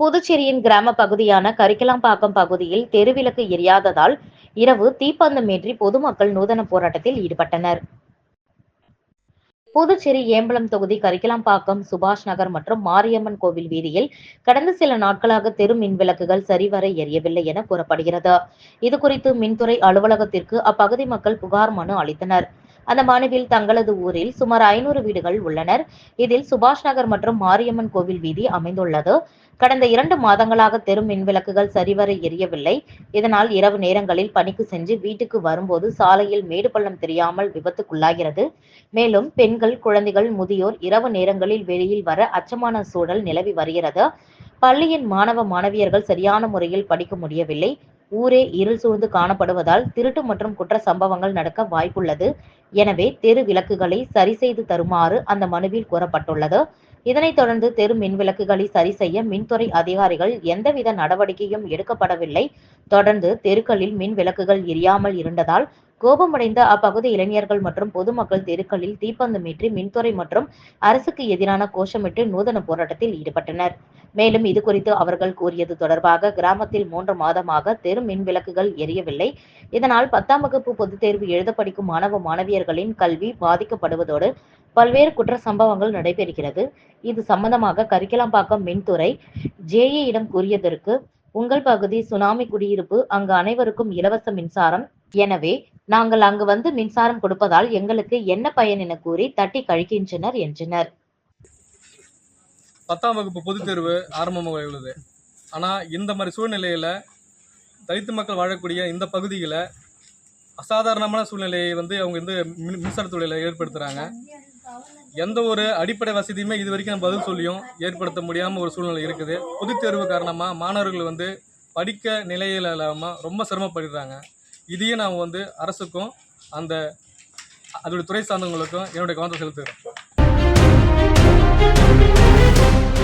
புதுச்சேரியின் கிராம பகுதியான கரிக்கலாம்பாக்கம் பகுதியில் தெருவிளக்கு எரியாததால் இரவு தீப்பந்தமேற்றி பொதுமக்கள் நூதன போராட்டத்தில் ஈடுபட்டனர். புதுச்சேரி ஏம்பலம் தொகுதி கரிக்கலாம்பாக்கம் சுபாஷ் நகர் மற்றும் மாரியம்மன் கோவில் வீதியில் கடந்த சில நாட்களாக தெரு மின் விளக்குகள் சரிவர எரியவில்லை என கூறப்படுகிறது. இதுகுறித்து மின்துறை அலுவலகத்திற்கு அப்பகுதி மக்கள் புகார் மனு அளித்தனர். அந்த மனுவில் தங்களது ஊரில் சுமார் ஐநூறு வீடுகள் உள்ளனர். இதில் சுபாஷ் நகர் மற்றும் மாரியம்மன் கோவில் வீதி அமைந்துள்ளது. கடந்த இரண்டு மாதங்களாக தெரு மின் விளக்குகள் சரிவர எரியவில்லை. இதனால் இரவு நேரங்களில் பணிக்கு சென்று வீட்டுக்கு வரும்போது சாலையில் மேடு பள்ளம் தெரியாமல் விபத்துக்குள்ளாகிறது. மேலும் பெண்கள் குழந்தைகள் முதியோர் இரவு நேரங்களில் வெளியில் வர அச்சமான சூழல் நிலவி வருகிறது. பள்ளியின் மாணவ மாணவியர்கள் சரியான முறையில் படிக்க முடியவில்லை. ஊரே இருள் சூழ்ந்து காணப்படுவதால் திருட்டு மற்றும் குற்ற சம்பவங்கள் நடக்க வாய்ப்புள்ளது. எனவே தெரு விளக்குகளை சரி செய்து தருமாறு அந்த மனுவில் கூறப்பட்டுள்ளது. இதனைத் தொடர்ந்து தெரு மின் விளக்குகளை சரி செய்ய மின்துறை அதிகாரிகள் எந்தவித நடவடிக்கையும் எடுக்கப்படவில்லை. தொடர்ந்து தெருக்களில் மின் விளக்குகள் எரியாமல் இருந்ததால் கோபமடைந்த அப்பகுதி இளைஞர்கள் மற்றும் பொதுமக்கள் தெருக்களில் தீப்பந்தமேற்றி மின்துறை மற்றும் அரசுக்கு எதிரான கோஷமிட்டு நூதன போராட்டத்தில் ஈடுபட்டனர். மேலும் இது குறித்து அவர்கள் கூறியது தொடர்பாக கிராமத்தில் மூன்று மாதமாக தெரு மின் விளக்குகள் எரியவில்லை. இதனால் பத்தாம் வகுப்பு பொதுத் தேர்வு எழுத படிக்கும் மாணவ மாணவியர்களின் கல்வி பாதிக்கப்படுவதோடு பல்வேறு குற்ற சம்பவங்கள் நடைபெறுகிறது. இது சம்பந்தமாக கரிக்கலாம்பாக்கம் மின்துறை ஜேஏயிடம் கூறியதற்கு உங்கள் பகுதி சுனாமி குடியிருப்பு அங்கு அனைவருக்கும் இலவச மின்சாரம். எனவே நாங்கள் அங்கு வந்து மின்சாரம் கொடுப்பதால் எங்களுக்கு என்ன பயன் என கூறி தட்டி கழிக்கின்றனர் என்றனர். பத்தாம் வகுப்பு பொதுத் தேர்வு ஆரம்பமாக உள்ளது. ஆனால் இந்த மாதிரி சூழ்நிலையில் தலித்து மக்கள் வாழக்கூடிய இந்த பகுதியில் அசாதாரணமான சூழ்நிலையை வந்து அவங்க வந்து மின் மின்சார தொழிலை ஏற்படுத்துகிறாங்க எந்த ஒரு அடிப்படை வசதியுமே இது வரைக்கும் நம்ம பதில் சொல்லியும் ஏற்படுத்த முடியாமல் ஒரு சூழ்நிலை இருக்குது. பொதுத் தேர்வு காரணமாக மாணவர்கள் வந்து படிக்க நிலையில் இல்லாமல் ரொம்ப சிரமப்படுறாங்க. இதையும் நான் வந்து அரசுக்கும் அந்த அதோடைய துறை சார்ந்தவங்களுக்கும் என்னுடைய கவனத்தை செலுத்துகிறேன்